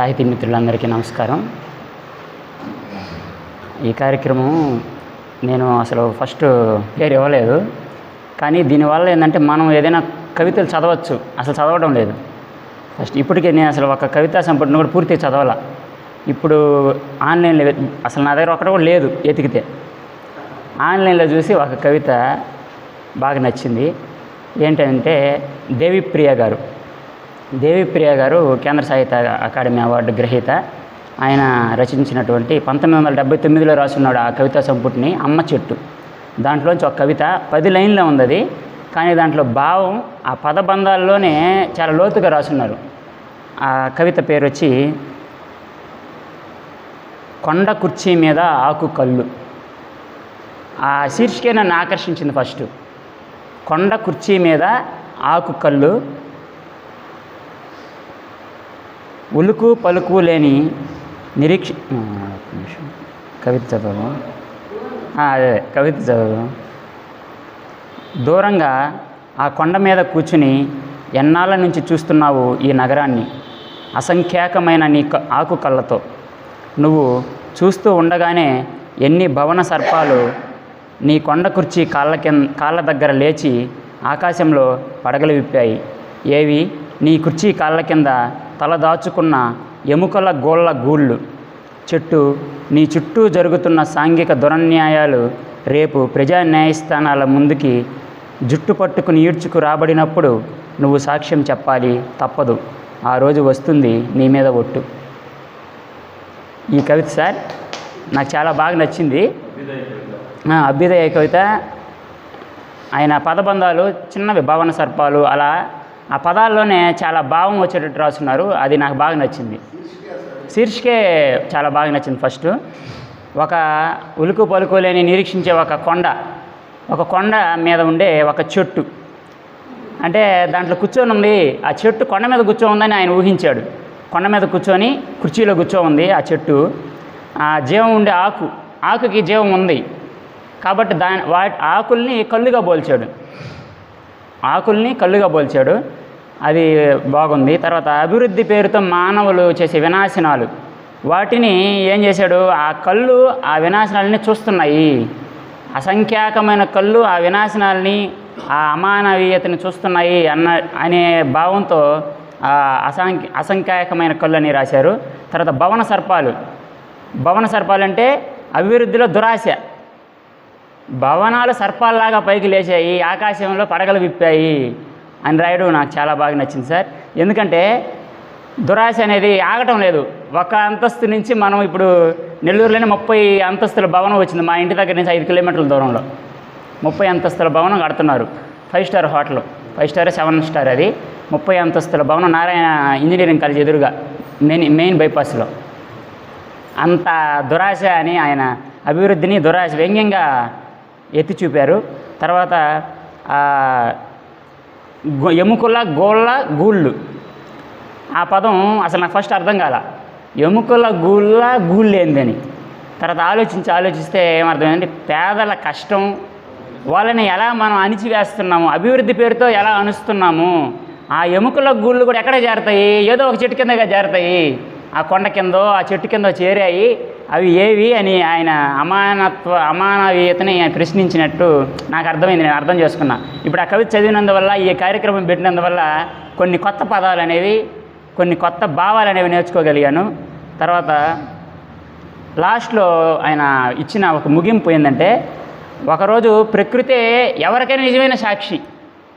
సాహితీ మిత్రులందరికీ నమస్కారం. ఈ కార్యక్రమం నేను అసలు ఫస్ట్ పేరు ఇవ్వలేదు. కానీ దీనివల్ల ఏంటంటే మనం ఏదైనా కవితలు చదవచ్చు. అసలు చదవడం లేదు. ఫస్ట్ ఇప్పటికే నేను అసలు ఒక కవితా సంపుటిని కూడా పూర్తిగా చదవాల. ఇప్పుడు ఆన్లైన్లో అసలు నా దగ్గర ఒకటి కూడా లేదు ఎతికితే ఆన్లైన్లో చూసి ఒక కవిత బాగా నచ్చింది. ఏంటంటే దేవిప్రియ గారు. దేవిప్రియ గారు కేంద్ర సాహిత్య అకాడమీ అవార్డు గ్రహీత. ఆయన రచించినటువంటి పంతొమ్మిది వందల డెబ్బై తొమ్మిదిలో రాసున్నాడు ఆ కవితా సంపుటిని అమ్మ చెట్టు. దాంట్లోంచి ఒక కవిత పది లైన్లో ఉంది అది కానీ దాంట్లో భావం ఆ పదబంధాల్లోనే చాలా లోతుగా రాసున్నారు. ఆ కవిత పేరు వచ్చి కొండ కుర్చీ మీద ఆకు కళ్ళు. ఆ శీర్షికే నన్ను ఆకర్షించింది ఫస్ట్. కొండ కుర్చీ మీద ఆకు కళ్ళు. ఉలుకు పలుకు లేని నిరీక్ష కవిత చదవదు అదే కవిత చదవదు దూరంగా ఆ కొండ మీద కూర్చుని ఎన్నాళ్ళ నుంచి చూస్తున్నావు ఈ నగరాన్ని? అసంఖ్యాకమైన నీ ఆకు కళ్ళతో. నువ్వు చూస్తూ ఉండగానే ఎన్ని భవన సర్పాలు నీ కొండ కుర్చీ కాళ్ళ కింద కాళ్ళ దగ్గర లేచి ఆకాశంలో పడగలు విప్పాయి. ఏవి? నీ కుర్చీ కాళ్ళ కింద తల దాచుకున్న ఎముకల గోళ్ళ గూళ్ళు. చెట్టు నీ చుట్టూ జరుగుతున్న సాంఘిక దురన్యాయాలు రేపు ప్రజా న్యాయస్థానాల ముందుకి జుట్టు పట్టుకుని ఈడ్చుకు రాబడినప్పుడు నువ్వు సాక్ష్యం చెప్పాలి తప్పదు. ఆ రోజు వస్తుంది నీ మీద ఒట్టు. ఈ కవిత సార్ నాకు చాలా బాగా నచ్చింది. అభ్యుదయ కవిత. ఆయన పదబంధాలు చిన్నవి భవన సర్పాలు అలా ఆ పదాల్లోనే చాలా భావం వచ్చేటట్టు రాస్తున్నారు. అది నాకు బాగా నచ్చింది. శీర్షికే చాలా బాగా నచ్చింది ఫస్ట్. ఒక ఉలుకు పలుకులేని నిరీక్షించే ఒక కొండ ఒక కొండ మీద ఉండే ఒక చెట్టు. అంటే దాంట్లో కూర్చొని ఉంది. ఆ చెట్టు కొండ మీద కూర్చో ఉందని ఆయన ఊహించాడు. కొండ మీద కూర్చొని కుర్చీలో కూర్చో ఉంది ఆ చెట్టు. ఆ జీవం ఉండే ఆకు ఆకుకి జీవం ఉంది. కాబట్టి దాని వాటి ఆకుల్ని కళ్ళుగా పోల్చాడు ఆకుల్ని కళ్ళుగా పోల్చాడు అది బాగుంది. తర్వాత అభివృద్ధి పేరుతో మానవులు చేసే వినాశనాలు. వాటిని ఏం చేశాడు? ఆ కళ్ళు ఆ వినాశనాలని చూస్తున్నాయి. అసంఖ్యాకమైన కళ్ళు ఆ వినాశనాలని ఆ అమానవీయతని చూస్తున్నాయి అన్న అనే భావంతో అసంఖ్య అసంఖ్యాకమైన కళ్ళు అని రాశారు. తర్వాత భవన సర్పాలు. భవన సర్పాలు అంటే అభివృద్ధిలో దురాశ. భవనాలు సర్పాల్లాగా పైకి లేచాయి ఆకాశంలో పడగలు విప్పాయి. అని రాయడం నాకు చాలా బాగా నచ్చింది సార్. ఎందుకంటే దురాశ అనేది ఆగటం లేదు. ఒక అంతస్తు నుంచి మనం ఇప్పుడు నెల్లూరులోనే ముప్పై అంతస్తుల భవనం వచ్చింది. మా ఇంటి దగ్గర నుంచి ఐదు కిలోమీటర్ల దూరంలో. ముప్పై అంతస్తుల భవనం కడుతున్నారు. Five star hotel. Five star seven star అది. ముప్పై అంతస్తుల భవనం నారాయణ ఇంజనీరింగ్ కాలేజ్ ఎదురుగా మెయిన్ మెయిన్ బైపాస్లో. అంత దురాశ అని ఆయన అభివృద్ధిని దురాశ వ్యంగ్యంగా ఎత్తి చూపారు. తర్వాత ఎముకల గోళ్ళ గూళ్ళు. ఆ పదం అసలు నాకు ఫస్ట్ అర్థం కాల. ఎముకల గూళ్ళ గూళ్ళు ఏందని తర్వాత ఆలోచించి ఆలోచిస్తే ఏమర్థమైందంటే పేదల కష్టం వాళ్ళని ఎలా మనం అణిచివేస్తున్నాము అభివృద్ధి పేరుతో ఎలా అణుస్తున్నాము ఆ ఎముకల గూళ్ళు కూడా ఎక్కడ చేరతాయి ఏదో ఒక చెట్టు కిందగా చేరతాయి ఆ కొండ కిందో ఆ చెట్టు కిందో చేరాయి. అవి ఏవి అని ఆయన అమానత్వ అమానవీయతని ఆయన ప్రశ్నించినట్టు నాకు అర్థమైంది నేను అర్థం చేసుకున్నా. ఇప్పుడు ఆ కవిత చదివినందువల్ల ఈ కార్యక్రమం పెట్టినందువల్ల కొన్ని కొత్త పదాలు అనేవి కొన్ని కొత్త భావాలు అనేవి నేర్చుకోగలిగాను. తర్వాత లాస్ట్లో ఆయన ఇచ్చిన ఒక ముగింపు ఏంటంటే ఒకరోజు ప్రకృతే ఎవరికైనా నిజమైన సాక్షి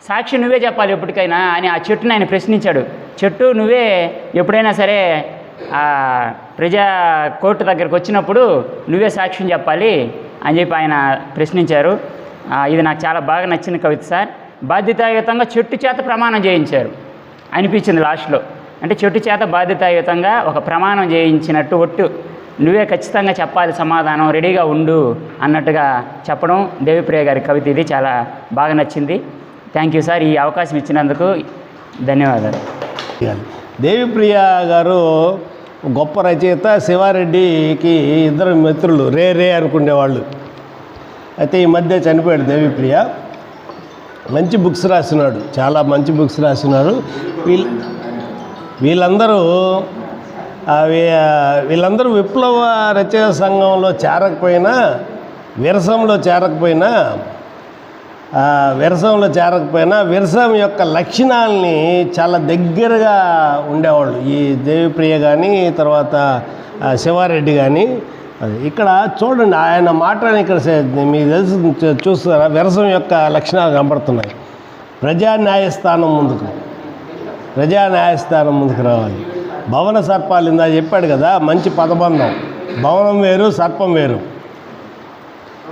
సాక్షి నువ్వే చెప్పాలి ఎప్పటికైనా అని ఆ చెట్టుని ఆయన ప్రశ్నించాడు. చెట్టు నువ్వే ఎప్పుడైనా సరే ప్రజా కోర్టు దగ్గరకు వచ్చినప్పుడు నువ్వే సాక్ష్యం చెప్పాలి అని చెప్పి ఆయన ప్రశ్నించారు. ఇది నాకు చాలా బాగా నచ్చిన కవిత సార్. బాధ్యతాయుతంగా చెట్టు చేత ప్రమాణం చేయించారు. అనిపించింది లాస్ట్లో. అంటే చెట్టు చేత బాధ్యతాయుతంగా ఒక ప్రమాణం చేయించినట్టు ఒట్టు. నువ్వే ఖచ్చితంగా చెప్పాలి సమాధానం రెడీగా ఉండు అన్నట్టుగా చెప్పడం దేవిప్రియ గారి కవిత. ఇది చాలా బాగా నచ్చింది. థ్యాంక్ యూ సార్ ఈ అవకాశం ఇచ్చినందుకు ధన్యవాదాలు. దేవిప్రియ గారు గొప్ప రచయిత శివారెడ్డికి ఇద్దరు మిత్రులు రే రే అనుకునేవాళ్ళు. అయితే ఈ మధ్య చనిపోయాడు దేవిప్రియ. మంచి బుక్స్ రాసినాడు. చాలా మంచి బుక్స్ రాసినాడు. వీళ్ళ వీళ్ళందరూ అవి వీళ్ళందరూ విప్లవ రచయిత సంఘంలో చేరకపోయినా విరసంలో చేరకపోయినా విరసంలో చేరకపోయినా విరసం యొక్క లక్షణాలని చాలా దగ్గరగా ఉండేవాళ్ళు. ఈ దేవిప్రియ కానీ తర్వాత శివారెడ్డి కానీ అది ఇక్కడ చూడండి ఆయన మాటని ఇక్కడ మీ మీకు తెలుసు చూ- చూస్తారా? విరసం యొక్క లక్షణాలు కనబడుతున్నాయి. ప్రజా న్యాయస్థానం ముందుకు ప్రజా న్యాయస్థానం ముందుకు రావాలి. భవన సర్పాలు ఇందా చెప్పాడు కదా మంచి పదబంధం. భవనం వేరు సర్పం వేరు.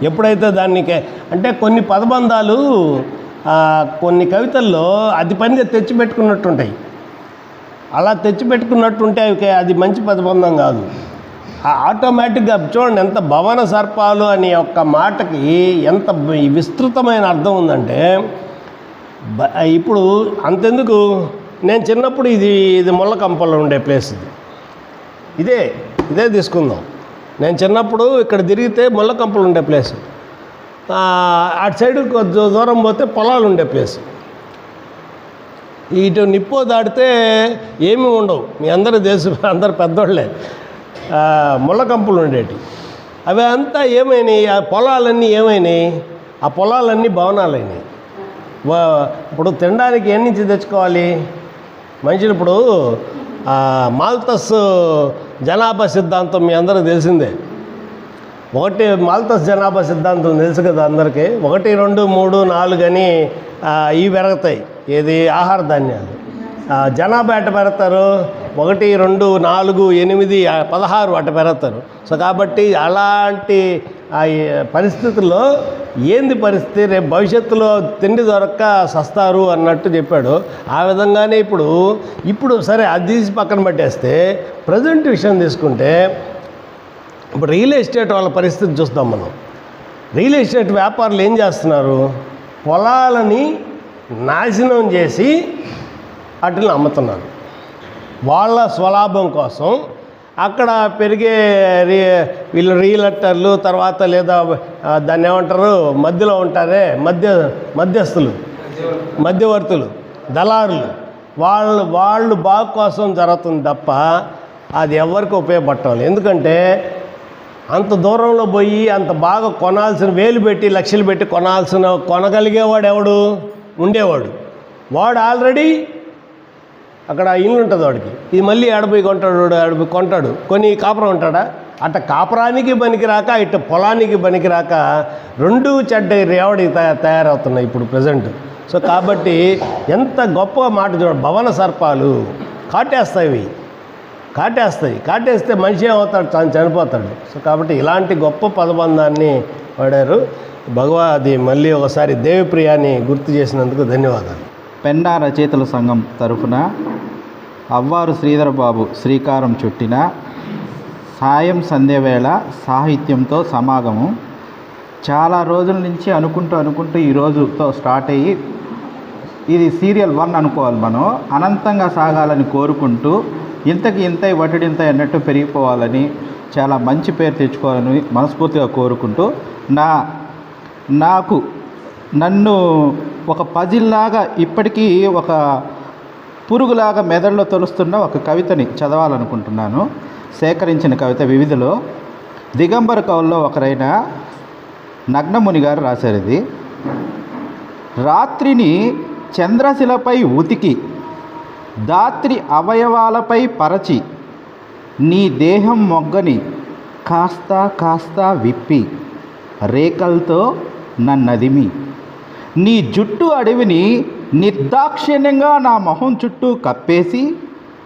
ఎప్పుడైతే దాన్ని అంటే కొన్ని పదబంధాలు కొన్ని కవితల్లో అది పనిగా తెచ్చిపెట్టుకున్నట్టుంటాయి. అలా తెచ్చిపెట్టుకున్నట్టుంటే అవి అది మంచి పదబంధం కాదు. ఆ ఆటోమేటిక్గా చూడండి ఎంత భవన సర్పాలు అనే ఒక్క మాటకి ఎంత విస్తృతమైన అర్థం ఉందంటే బ- ఇప్పుడు అంతెందుకు? నేను చిన్నప్పుడు ఇది ఇది ముళ్ళకంపల్లో ఉండే ప్లేస్ ఇది. ఇదే ఇదే తీసుకుందాం. నేను చిన్నప్పుడు ఇక్కడ తిరిగితే ముళ్ళకంపలు ఉండే ప్లేస్ అటు సైడ్ దూరం పోతే పొలాలు ఉండే ప్లేస్ ఇటు నిప్పో దాటితే ఏమీ ఉండవు. మీ అందరి దేశ అందరు పెద్దోళ్ళే. ఆ, ముళ్ళకంపులు ఉండేటి. అవి అంతా ఏమైనాయి? ఆ పొలాలన్నీ ఏమైనాయి? ఆ పొలాలన్నీ భవనాలైనాయి. ఇప్పుడు తినడానికి ఎన్నించి తెచ్చుకోవాలి? మనుషులు ఇప్పుడు మాల్తస్ జనాభా సిద్ధాంతం మీ అందరికీ తెలిసిందే. ఒకటి మాల్తస్ జనాభా సిద్ధాంతం తెలుసు కదా అందరికీ. ఒకటి రెండు మూడు నాలుగు అని ఇవి పెరుగుతాయి. ఏది? ఆహార ధాన్యాలు. జనాభా ఎట పెడతారు ఒకటి రెండు నాలుగు ఎనిమిది పదహారు అట్ట పెడతారు సో కాబట్టి అలాంటి పరిస్థితుల్లో ఏంది పరిస్థితి? రేపు భవిష్యత్తులో తిండి దొరక్క సస్తారు అన్నట్టు చెప్పాడు. ఆ విధంగానే ఇప్పుడు ఇప్పుడు సరే అది తీసి పక్కన పెట్టేస్తే ప్రజెంట్ విషయం తీసుకుంటే ఇప్పుడు రియల్ ఎస్టేట్ వాళ్ళ పరిస్థితి చూస్తాం మనం. రియల్ ఎస్టేట్ వ్యాపారులు ఏం చేస్తున్నారు? పొలాలని నాశనం చేసి వాటిని అమ్ముతున్నారు. వాళ్ళ స్వలాభం కోసం అక్కడ పెరిగే రీ వీళ్ళు రియలటర్లు తర్వాత లేదా దాన్ని ఏమంటారు? మధ్యలో ఉంటారే మధ్య మధ్యస్థులు. మధ్యవర్తులు దళారులు. వాళ్ళు వాళ్ళు బాగు కోసం జరుగుతుంది తప్ప అది ఎవరికి ఉపయోగపడటం ఎందుకంటే అంత దూరంలో పోయి అంత బాగా కొనాల్సిన వేలు పెట్టి లక్షలు పెట్టి కొనాల్సిన కొనగలిగేవాడు ఎవడు? ఉండేవాడు. వాడు ఆల్రెడీ అక్కడ ఇల్లు ఉంటుంది వాడికి. ఇది మళ్ళీ ఆడపోయి కొంటాడు ఆడపోయి కొంటాడు. కొని కాపురం ఉంటాడా అట్ట కాపురానికి పనికిరాక ఇట్ట పొలానికి పనికిరాక రెండు చెడ్డ రేవడి తయా తయారవుతున్నాయి ఇప్పుడు ప్రజెంట్ సో కాబట్టి ఎంత గొప్ప మాట చూడ భవన సర్పాలు కాటేస్తాయి కాటేస్తాయి. కాటేస్తే మనిషి ఏమవుతాడు? తను చనిపోతాడు. సో కాబట్టి ఇలాంటి గొప్ప పదబంధాన్ని వాడారు. భగవా అది మళ్ళీ ఒకసారి దేవిప్రియాని గుర్తు చేసినందుకు ధన్యవాదాలు. పెన్నా రచయితల సంఘం తరఫున అవ్వారు శ్రీధరబాబు శ్రీకారం చుట్టిన సాయం సంధ్యవేళ సాహిత్యంతో సమాగమం. చాలా రోజుల నుంచి అనుకుంటూ అనుకుంటూ ఈ రోజుతో స్టార్ట్ అయ్యి ఇది సీరియల్ వన్ అనుకోవాలి మనం. అనంతంగా సాగాలని కోరుకుంటూ ఇంతకి ఇంత వటిడింత అన్నట్టు పెరిగిపోవాలని చాలా మంచి పేరు తెచ్చుకోవాలని మనస్ఫూర్తిగా కోరుకుంటూ నా నాకు నన్ను ఒక పజిల్లాగా ఇప్పటికీ ఒక పురుగులాగా మెదడులో తొలుస్తున్న ఒక కవితని చదవాలనుకుంటున్నాను. సేకరించిన కవిత వివిధలో దిగంబర కవుల్లో ఒకరైన నగ్నముని గారు రాశారు ఇది. రాత్రిని చంద్రశిలపై ఉతికి దాత్రి అవయవాలపై పరచి నీ దేహం మొగ్గని కాస్త కాస్త విప్పి రేకల్తో నన్నదిమి. నీ జుట్టు అడవిని నిర్దాక్షిణ్యంగా నా మొహం చుట్టూ కప్పేసి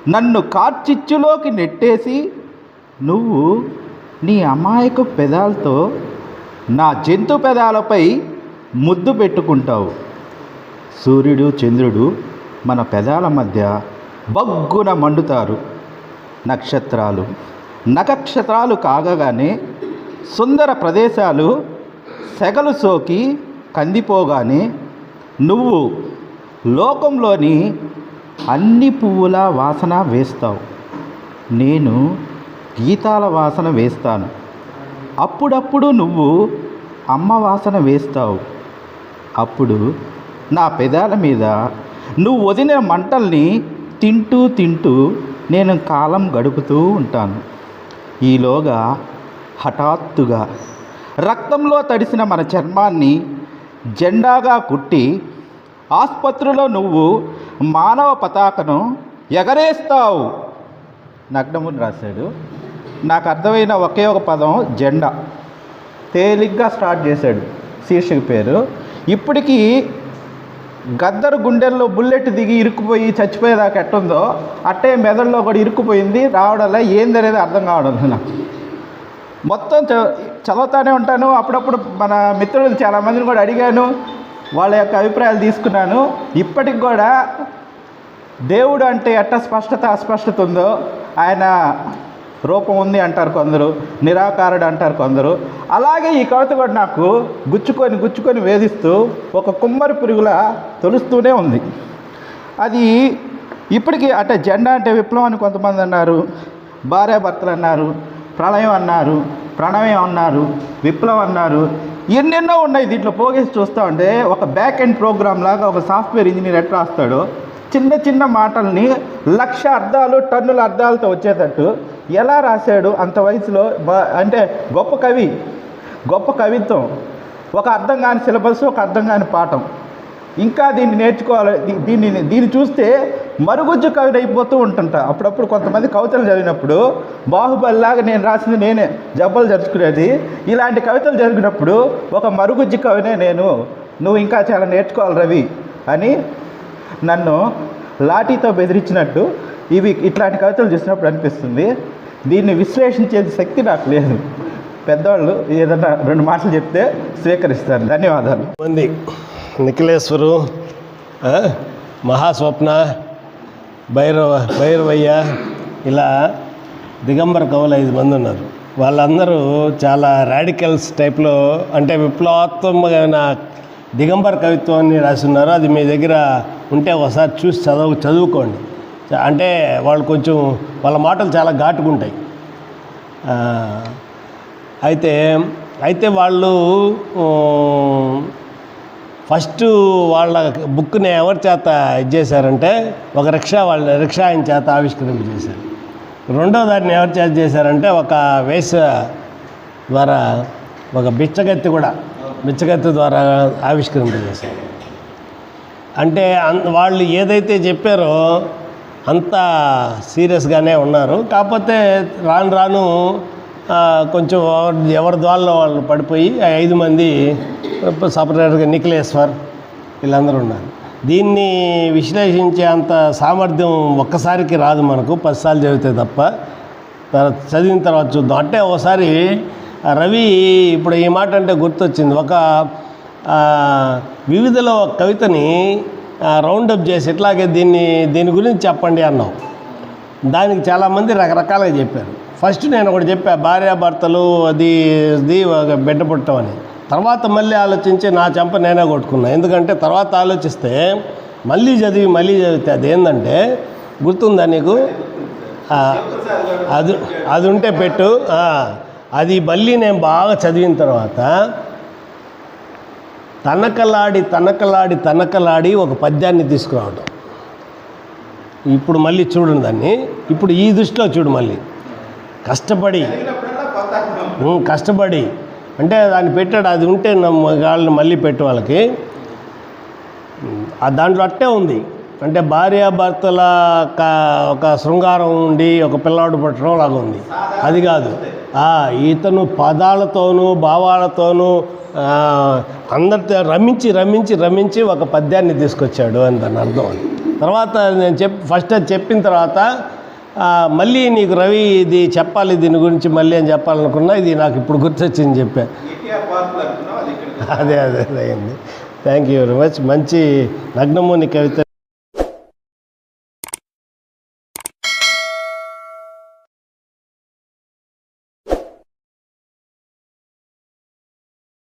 నన్ను కార్చిచ్చులోకి నెట్టేసి నువ్వు నీ అమాయక పెదాలతో నా జంతు పెదాలపై ముద్దు పెట్టుకుంటావు. సూర్యుడు చంద్రుడు మన పెదాల మధ్య బగ్గున మండుతారు. నక్షత్రాలు నక్షత్రాలు కాగగానే సుందర ప్రదేశాలు సెగలు సోకి కందిపోగానే నువ్వు లోకంలోని అన్ని పువ్వుల వాసన వేస్తావు. నేను గీతాల వాసన వేస్తాను. అప్పుడప్పుడు నువ్వు అమ్మ వాసన వేస్తావు. అప్పుడు నా పెదాల మీద నువ్వు వదిలిన మంటల్ని తింటూ తింటూ నేను కాలం గడుపుతూ ఉంటాను. ఈలోగా హఠాత్తుగా రక్తంలో తడిసిన మన చర్మాన్ని జెండాగా కుట్టి ఆసుపత్రిలో నువ్వు మానవ పతాకను ఎగరేస్తావు. నగ్నముని రాశాడు. నాకు అర్థమైన ఒకే ఒక పదం జెండా. తేలిగ్గా స్టార్ట్ చేశాడు శీర్షిక పేరు. ఇప్పటికీ గద్దరు గుండెల్లో బుల్లెట్ దిగి ఇరుక్కుపోయి చచ్చిపోయేదాకా ఎట్టుందో అట్టే మెదడులో కూడా ఇరుక్కుపోయింది. రావడంలో ఏందనేది అర్థం కావడం నాకు. మొత్తం చ- ఉంటాను. అప్పుడప్పుడు మన మిత్రులు చాలామందిని కూడా అడిగాను. వాళ్ళ యొక్క అభిప్రాయాలు తీసుకున్నాను. ఇప్పటికి కూడా దేవుడు అంటే ఎట్ట స్పష్టత అస్పష్టత ఉందో ఆయన రూపం ఉంది అంటారు కొందరు. నిరాకారుడు అంటారు కొందరు. అలాగే ఈ కవిత కూడా నాకు గుచ్చుకొని గుచ్చుకొని వేధిస్తూ ఒక కుమ్మరి పురుగుల తొలుస్తూనే ఉంది. అది ఇప్పటికీ అంటే జెండా అంటే విప్లవం అని కొంతమంది అన్నారు భార్యాభర్తలు అన్నారు ప్రళయం అన్నారు ప్రణయం అన్నారు విప్లవం అన్నారు ఎన్నెన్నో ఉన్నాయి దీంట్లో పోగేసి చూస్తూ ఉంటే ఒక బ్యాక్ ఎండ్ ప్రోగ్రామ్ లాగా ఒక సాఫ్ట్వేర్ ఇంజనీర్ ఎట్లా రాస్తాడో చిన్న చిన్న మాటల్ని లక్ష అర్థాలు టన్నుల అర్థాలతో వచ్చేటట్టు ఎలా రాశాడు అంత వయసులో అంటే గొప్ప కవి గొప్ప కవిత్వం ఒక అర్థం కాని సిలబస్ ఒక అర్థం కాని పాఠం. ఇంకా దీన్ని నేర్చుకోవాలి దీన్ని దీన్ని చూస్తే మరుగుజ్జు కవిత అయిపోతూ ఉంటుంట. అప్పుడప్పుడు కొంతమంది కవితలు చదివినప్పుడు బాహుబలిలాగా నేను రాసింది నేనే జబ్బలు జరుచుకునేది. ఇలాంటి కవితలు జరిగినప్పుడు ఒక మరుగుజ్జు కవినే నేను నువ్వు ఇంకా చాలా నేర్చుకోవాలి రవి అని నన్ను లాఠీతో బెదిరించినట్టు ఇవి ఇట్లాంటి కవితలు చూసినప్పుడు అనిపిస్తుంది. దీన్ని విశ్లేషించే శక్తి నాకు లేదు. పెద్దవాళ్ళు ఏదన్నా రెండు మాటలు చెప్తే స్వీకరిస్తారు. ధన్యవాదాలు. మంది. నిఖిలేశ్వరు మహాస్వప్న భైరవ భైరవయ్య ఇలా దిగంబర కవులు ఐదు మంది ఉన్నారు. వాళ్ళందరూ చాలా రాడికల్స్ టైప్లో అంటే విప్లవాత్మకమైన దిగంబర కవిత్వాన్ని రాస్తున్నారు అది మీ దగ్గర ఉంటే ఒకసారి చూసి చదువు చదువుకోండి. అంటే వాళ్ళు కొంచెం వాళ్ళ మాటలు చాలా ఘాటుకుంటాయి ఉంటాయి. అయితే అయితే వాళ్ళు ఫస్ట్ వాళ్ళ బుక్ని ఎవరి చేత ఇది చేశారంటే ఒక రిక్షా వాళ్ళ రిక్షా ఆయన చేత ఆవిష్కరింప చేశారు. రెండో దాన్ని ఎవరి చేత చేశారంటే ఒక వేస ద్వారా ఒక బిచ్చగత్తి కూడా బిచ్చగత్తి ద్వారా ఆవిష్కరింపజేశారు అంటే అన్ వాళ్ళు ఏదైతే చెప్పారో అంత సీరియస్గానే ఉన్నారు. కాకపోతే రాను రాను కొంచెం ఎవరి- ద్వారా వాళ్ళు పడిపోయి ఐదు మంది సపరేట్గా నిఖిలేశ్వర్ వీళ్ళందరూ ఉన్నారు. దీన్ని విశ్లేషించే అంత సామర్థ్యం ఒక్కసారికి రాదు మనకు పదిసార్లు చదివితే తప్ప. తర్వాత చదివిన తర్వాత చూద్దాం. అంటే ఒకసారి రవి ఇప్పుడు ఈ మాట అంటే గుర్తొచ్చింది. ఒక వివిధలో కవితని రౌండప్ చేసి ఇట్లాగే దీన్ని దీని గురించి చెప్పండి అన్నాం దానికి చాలామంది రకరకాలుగా చెప్పారు. ఫస్ట్ నేను ఒకటి చెప్పా భార్యాభర్తలు అది ఇది ఒక బిడ్డ పుట్టడం అని తర్వాత మళ్ళీ ఆలోచించి నా చెంప నేనే కొట్టుకున్నా. ఎందుకంటే తర్వాత ఆలోచిస్తే మళ్ళీ చదివి మళ్ళీ చదివితే అదేంటంటే గుర్తుందా నీకు? అది అది ఉంటే పెట్టు. అది మళ్ళీ నేను బాగా చదివిన తర్వాత తనకలాడి తనకలాడి తనకలాడి ఒక పద్యాన్ని తీసుకురావడం ఇప్పుడు మళ్ళీ చూడండి దాన్ని. ఇప్పుడు ఈ దృష్టిలో చూడు మళ్ళీ. కష్టపడి. కష్టపడి. అంటే దాన్ని పెట్టాడు అది ఉంటే వాళ్ళని మళ్ళీ పెట్టు వాళ్ళకి. ఆ దాంట్లో అట్టే ఉంది. అంటే భార్యాభర్తల క- ఒక శృంగారం ఉండి ఒక పిల్లాడు పట్టడం లాగా ఉంది. అది కాదు. ఇతను పదాలతోనూ భావాలతోనూ అందరితో రమించి రమించి రమించి ఒక పద్యాన్ని తీసుకొచ్చాడు అని దాని అర్థం. తర్వాత నేను చెప్ ఫస్ట్ అది చెప్పిన తర్వాత మళ్ళీ నీకు రవి ఇది చెప్పాలి దీని గురించి మళ్ళీ అని చెప్పాలనుకున్నా ఇది నాకు ఇప్పుడు గుర్తొచ్చింది చెప్పా. అదే అదే అదే అయింది. థ్యాంక్ యూ వెరీ మచ్ మంచి నగ్నమూని కవిత